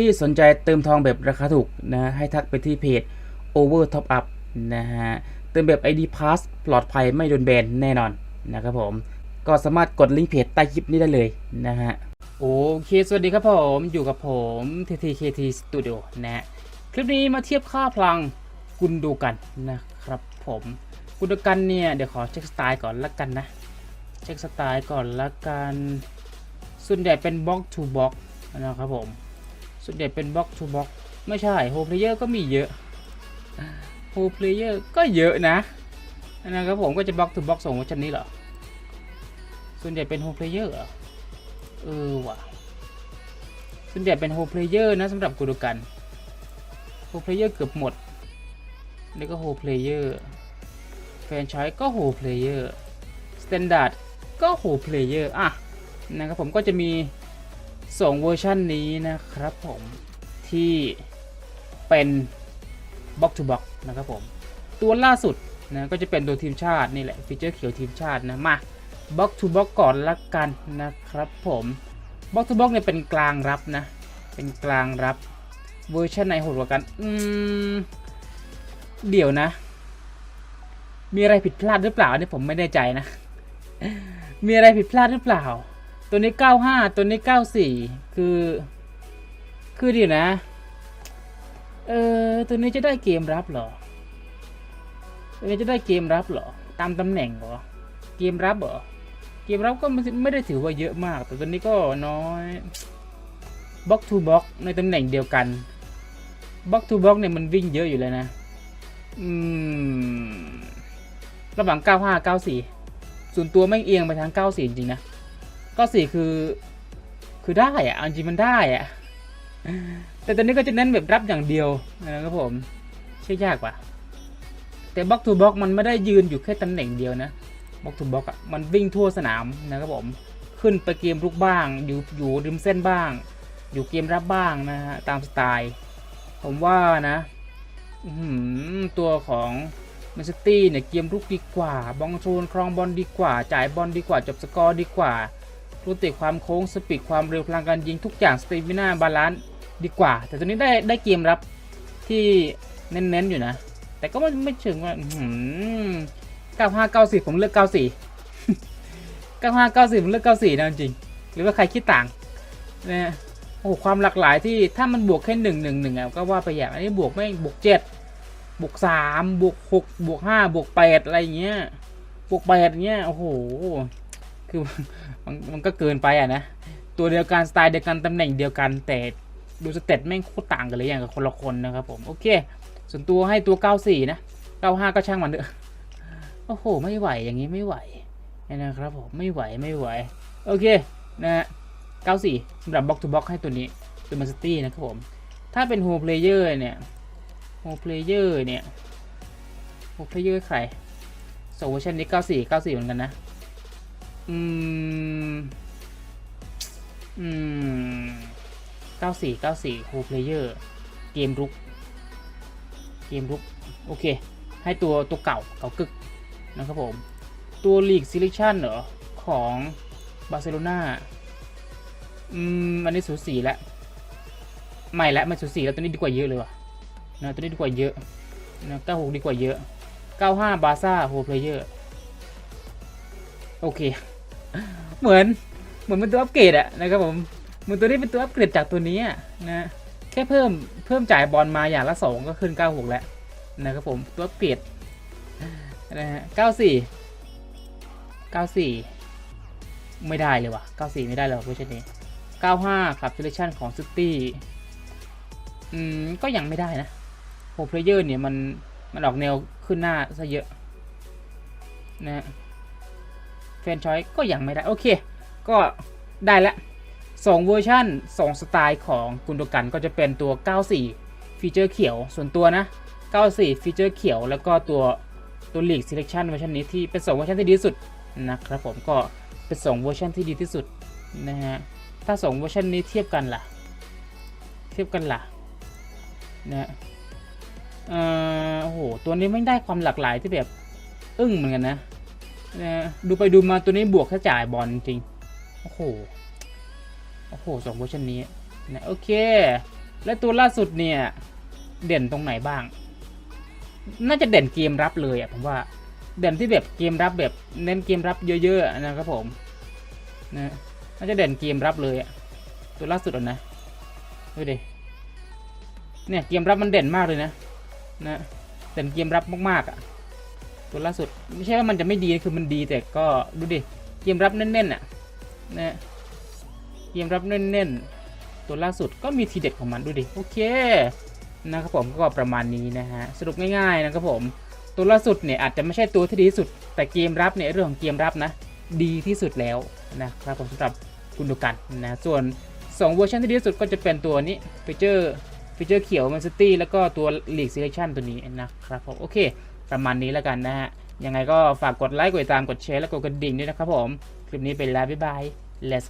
ที่สนใจเติมทองแบบราคาถูกนะ ให้ทักไปที่เพจ Over Top Up นะฮะ เติมแบบ ID Pass ปลอดภัยไม่โดนแบนแน่นอนนะครับผม ก็สามารถกดลิงก์เพจใต้คลิปนี้ได้เลยนะฮะ โอเค สวัสดีครับผม อยู่กับผม TTKT Studio นะฮะ คลิปนี้มาเทียบค่าพลังกุนดูกันนะครับผมกุนดูกันเนี่ย เดี๋ยวขอเช็คสไตล์ก่อนละกันนะ เช็คสไตล์ก่อนละกัน ส่วนใหญ่เป็นบล็อกทูบล็อกนะครับผม ส่วนใหญ่เป็นบล็อกทูบล็อกไม่ใช่โฮเพลเยอร์ก็มีเยอะโฮเพลเยอร์ก็เยอะนะนะครับผมก็จะบล็อกทูบล็อกส่งเวอร์ชันนี้เหรอส่วนใหญ่เป็นโฮเพลเยอร์เออว่ะส่วนใหญ่เป็นโฮเพลเยอร์นะสำหรับกูดูกันโฮเพลเยอร์เกือบหมดนี่ก็โฮเพลเยอร์แฟนชอยก็โฮเพลเยอร์สแตนดาร์ดก็โฮเพลเยอร์อะนะครับผมก็จะมี สองเวอร์ชันนี้นะครับผมที่เป็น Box to Box นะครับผม ตัวล่าสุดนะก็จะเป็นตัวทีมชาตินี่แหละฟีเจอร์เขียวทีมชาตินะมา Box to Box ก่อนละกันนะครับผม Box to Box เนี่ยเป็นกลางรับนะ เป็นกลางรับเวอร์ชันไหนโหดกว่ากันอืมเดี๋ยวนะ มีอะไรผิดพลาดหรือเปล่าอันนี่ผมไม่แน่ใจนะ มีอะไรผิดพลาดหรือเปล่า ตัวนี้ 95 ตัวนี้ 94 คือ คือดีนะ เออ ตัวนี้จะได้เกมรับหรอ ตัวนี้จะได้เกมรับหรอ ตามตำแหน่งหรอ เกมรับหรอ เกมรับก็ไม่ไม่ได้ถือว่าเยอะมาก แต่ตัวนี้ก็น้อยบล็อกทูบล็อกในตำแหน่งเดียวกันบล็อกทูบล็อกเนี่ยมันวิ่งเยอะอยู่เลยนะ อืม ระหว่าง 95 94ส่วนตัวไม่เอียงไปทาง 94 จริงๆนะ ก็สี่คือ คือได้อะเอาจริงมันได้อะแต่ตอนนี้ก็จะเน้นแบบรับอย่างเดียวนะครับผมใช่ยากกว่าแต่บล็อกทูบล็อกมันไม่ได้ยืนอยู่แค่ตำแหน่งเดียวนะบล็อกทูบล็อกอะมันวิ่งทั่วสนามนะครับผมขึ้นไปเกมลุกบ้าง อยู่อยู่ริมเส้นบ้าง อยู่เกมรับบ้างนะฮะตามสไตล์ ผมว่านะตัวของแมนซิตี้เนี่ยเกมรุกดีกว่าบอลโซนครองบอลดีกว่า จ่ายบอลดีกว่า จบสกอร์ดีกว่า รูติความโค้งสปีดความเร็วพลังการยิงทุกอย่างสเตมิน่าบาลานซ์ดีกว่า แต่ตัวนี้ได้ได้เกมรับที่เน้นๆอยู่นะ แต่ก็ไม่ไม่เชิงว่าเก้าห้าเก้าสี่ผมเลือกเก้าสี่เก้าห้าเก้าสี่ผมเลือกเก้าสี่นะจริง หรือว่าใครคิดต่างนะโอ้โหความหลากหลายที่ถ้ามันบวกแค่หนึ่งหนึ่งหนึ่งอะก็ว่าไปอย่างอันนี้บวกไม่บวกเจ็ดบวกสามบวกหกบวกห้าบวกแปดอะไรเงี้ยบวกแปดเงี้ยโอ้โห คือมันมันก็เกินไปอะนะ ตัวเดียวกันสไตล์เดียวกันตำแหน่งเดียวกันแต่ดูสเต็ปแม่งโคตรต่างกันเลยอย่างกับคนละคนนะครับผม โอเค ส่วนตัวให้ตัว 94 นะ 95 ก็ช่างมันเถอะโอ้โห ไม่ไหวอย่างนี้ไม่ไหวนะครับผมไม่ไหวไม่ไหว โอเคนะฮะ94สำหรับบล็อกทูบล็อกให้ตัวนี้ตัวมาสตี้นะครับผม ถ้าเป็นโฮเพลเยอร์เนี่ยโฮเพลเยอร์เนี่ยโฮเพลเยอร์ใครโซเวอร์ชันนี้94 94 เหมือนกันนะ อืม อืมเก้าสี่เก้าสี่โฮเพลเยอร์เกมรุก เกมรุก โอเค ให้ตัวตัวเก่าเก่ากึกนะครับผม ตัวลีกซิลิชันเหรอ ของบาร์เซโลนาอืม อันนี้สูสีแล้วไม่แล้วไม่สูสีแล้วตัวนี้ดีกว่าเยอะเลยว่ะนะตัวนี้ดีกว่าเยอะนะเก้าหกดีกว่าเยอะเก้าห้าบาซ่าโฮเพลเยอร์โอเค เหมือนเหมือนเป็นตัวอัปเกรดอะนะครับผมเหมือนตัวนี้เป็นตัวอัปเกรดจากตัวนี้นะแค่เพิ่มเพิ่มจ่ายบอลมาอย่างละสองก็ขึ้น 96 แล้วนะครับผมตัวอัปเกรดนะฮะ94 94 ไม่ได้เลยว่ะ 94 ไม่ได้เลยเวอร์ชันนี้ 95ครับเซเลชั่นของซิตี้อืมก็ยังไม่ได้นะโฮเพลเยอร์เนี่ยมันมันออกแนวขึ้นหน้าซะเยอะนะฮะ แฟนชอยก็ยังไม่ได้ โอเค ก็ได้ละ2เวอร์ชัน2 สไตล์ของกุนโดกันก็จะเป็นตัว 94 ฟีเจอร์เขียวส่วนตัวนะ 94 ฟีเจอร์เขียว แล้วก็ตัวตัวลีก selection เวอร์ชันนี้ที่เป็น 2 เวอร์ชันที่ดีที่สุดนะครับผมก็เป็น 2 เวอร์ชันที่ดีที่สุดนะฮะถ้า 2 เวอร์ชันนี้เทียบกันล่ะ เทียบกันล่ะนะเอ่อโอ้โหตัวนี้ไม่ได้ความหลากหลายที่แบบอึ้งเหมือนกันนะ นะดูไปดูมาตัวนี้บวกแค่จ่ายบอลจริง โอ้โห โอ้โหสองเวอร์ชันนี้นะโอเค และตัวล่าสุดเนี่ย เด่นตรงไหนบ้าง น่าจะเด่นเกมรับเลยอะผมว่า เด่นที่แบบเกมรับแบบเน้นเกมรับเยอะๆนะครับผมนะน่าจะเด่นเกมรับเลยอะตัวล่าสุดอะนะดูดิเนี่ยเกมรับมันเด่นมากเลยนะนะเด่นเกมรับมากๆอะ ตัวล่าสุด ไม่ใช่ว่ามันจะไม่ดีคือมันดีแต่ก็ดูดิเกมรับแน่นๆอะนะเกมรับแน่นๆ ตัวล่าสุดก็มีทีเด็ดของมันดูดิโอเคนะครับผมก็ประมาณนี้นะฮะสรุปง่ายๆนะครับผมตัวล่าสุดเนี่ยอาจจะไม่ใช่ตัวที่ดีที่สุด แต่เกมรับเนี่ยเรื่องของเกมรับนะ ดีที่สุดแล้วนะครับผมสำหรับคุณดูกันนะส่วน2เวอร์ชันที่ดีที่สุดก็จะเป็นตัวนี้ฟีเจอร์ฟีเจอร์เขียวมันซิตี้แล้วก็ตัว League Selection ตัวนี้นะครับผมโอเค ประมาณนี้แล้วกันนะฮะ ยังไงก็ฝากกดไลค์ กดติดตาม กดแชร์ และกดกระดิ่งด้วยนะครับผม คลิปนี้ไปแล้ว บ๊ายบาย let's